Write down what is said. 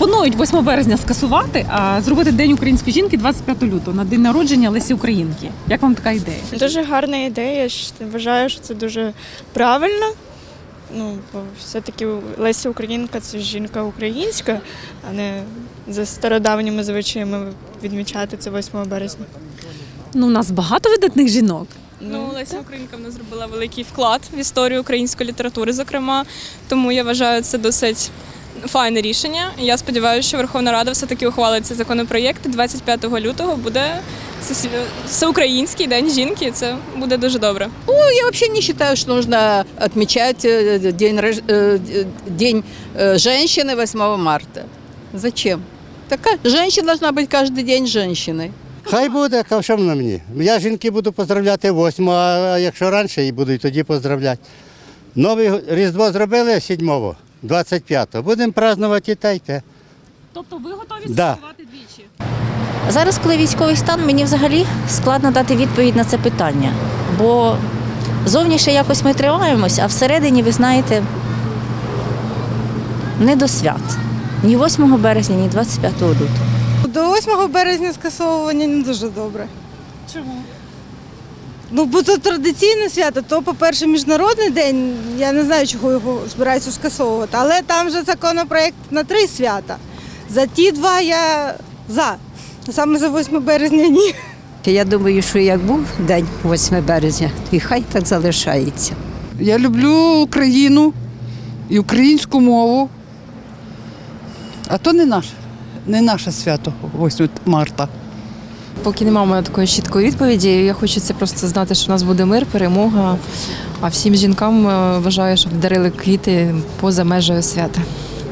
Пропонують 8 березня скасувати, а зробити День української жінки 25 лютого на день народження Лесі Українки. Як вам така ідея? Дуже гарна ідея. Я вважаю, що це дуже правильно. Ну, бо все-таки Леся Українка це жінка українська, а не за стародавніми звичаями відмічати це 8 березня. Ну, у нас багато видатних жінок. Ну, Леся Українка в нас зробила великий вклад в історію української літератури, зокрема. Тому я вважаю це досить файне рішення. І Я сподіваюся, що Верховна Рада все-таки ухвалить цей законопроєкт. 25 лютого буде всесві- всеукраїнський день жінки. і Це буде дуже добре. Я вообще не считаю, что нужно отмечать э, день, рож- э, день э, женщины 8 марта. Зачем? Такая женщина должна быть каждый день женщиной. Хай буде, а що на мені? Я жінки буду поздравляти 8, а якщо раніше, і буду і тоді поздравляти. Нове Різдво зробили 7-го, 25-го. Будемо празднувати і те, й те. Тобто ви готові Да. святкувати двічі? Зараз, коли військовий стан, мені взагалі складно дати відповідь на це питання. Бо зовніше якось ми тримаємось, а всередині, ви знаєте, не до свят. Ні 8 березня, ні 25 лютого. До 8 березня скасовування не дуже добре. Чому? Ну, бо то традиційне свято, то, по-перше, міжнародний день. Я не знаю, чого його збираються скасовувати. Але там же законопроект на три свята. За ті два я за. Саме за 8 березня ні. Я думаю, що як був день 8 березня, і хай так залишається. Я люблю Україну і українську мову. А то не наше, не наше свято 8 марта. Поки немає мене такої чіткої відповіді. Я хочу це просто знати, що в нас буде мир, перемога. А всім жінкам е, вважаю, щоб дарили квіти поза межею свята.